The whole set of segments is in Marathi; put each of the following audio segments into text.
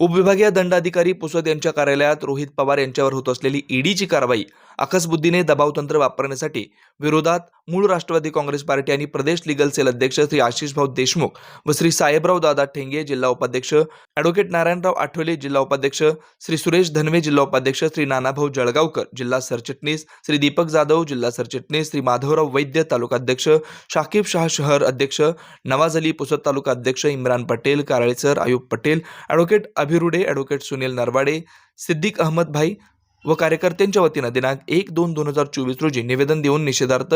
उपविभागीय दंडाधिकारी पुसद यांच्या कार्यालयात रोहित पवार यांच्यावर होत असलेली ईडीची कारवाई आकसबुद्धीने दबावतंत्र वापरण्यासाठी विरोधात मूळ राष्ट्रवादी काँग्रेस पार्टी आणि प्रदेश लिगल सेल अध्यक्ष श्री आशिषभाऊ देशमुख व श्री साहेबराव दादा ठेंगे जिल्हा उपाध्यक्ष अॅडव्होकेट नारायणराव आठवले जिल्हा उपाध्यक्ष श्री सुरेश धनवे जिल्हा उपाध्यक्ष श्री नानाभाऊ जळगावकर जिल्हा सरचिटणीस श्री दीपक जाधव जिल्हा सरचिटणीस श्री माधवराव वैद्य तालुका अध्यक्ष शाकिब शाह शहर अध्यक्ष नवाज अली पुसद तालुका अध्यक्ष इम्रान पटेल कारळेसर आयुब पटेल ॲडव्होकेट अभिरुडे ॲडव्होकेट सुनील नरवाडे सिद्दीक अहमद भाई व कार्यकर्त्यांच्या वतीनं दिनांक एक दोन दोन हजार चोवीस रोजी निवेदन देऊन निषेधार्थ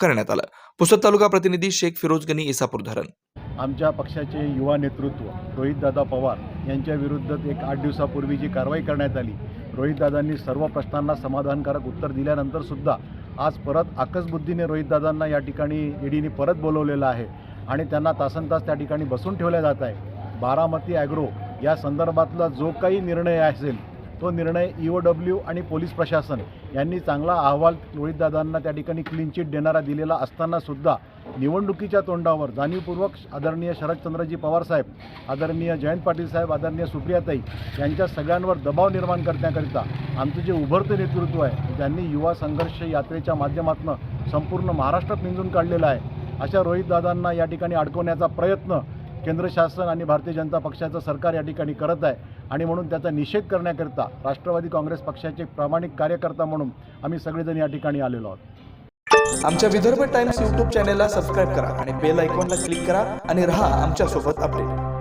करण्यात आलं. पुसद तालुका प्रतिनिधी शेख फिरोज गनी इसापूर धरण. आमच्या पक्षाचे युवा नेतृत्व रोहितदादा पवार यांच्या विरुद्ध एक आठ दिवसापूर्वी जी कारवाई करण्यात आली रोहितदादांनी सर्व प्रश्नांना समाधानकारक उत्तर दिल्यानंतर सुद्धा आज परत आकसबुद्धीने रोहितदादांना या ठिकाणी ईडीने परत बोलवलेलं आहे आणि त्यांना तासन तास त्या ठिकाणी बसून ठेवल्या जात आहे. बारामती ॲग्रो या संदर्भातला जो काही निर्णय असेल तो निर्णय ई ओ डब्ल्यू आणि पोलीस प्रशासन यांनी चांगला अहवाल रोहितदादांना त्या ठिकाणी क्लीन चिट देणारा दिलेला असतानासुद्धा निवडणुकीच्या तोंडावर जाणीवपूर्वक आदरणीय शरदचंद्रजी पवारसाहेब आदरणीय जयंत पाटील साहेब आदरणीय सुप्रियाताई यांच्या सगळ्यांवर दबाव निर्माण करण्याकरिता आमचं जे उभरतं नेतृत्व आहे ज्यांनी युवा संघर्ष यात्रेच्या माध्यमातून संपूर्ण महाराष्ट्रात पिंजून काढलेलं आहे. अशा रोहितदादांना या ठिकाणी अडकवण्याचा प्रयत्न केंद्र शासन आणि भारतीय जनता पक्षाचं सरकार या ठिकाणी करत आहे. आणि म्हणून त्याचा निषेध करण्याकरिता राष्ट्रवादी काँग्रेस पक्षाचे प्रामाणिक कार्यकर्ता म्हणून आम्ही सगळेजण या ठिकाणी आलेलो आहोत. आमच्या विदर्भ टाइम्स यूट्यूब चॅनेलला सबस्क्राईब करा आणि बेल आयकॉनला क्लिक करा आणि राहा आमच्यासोबत अपडेट.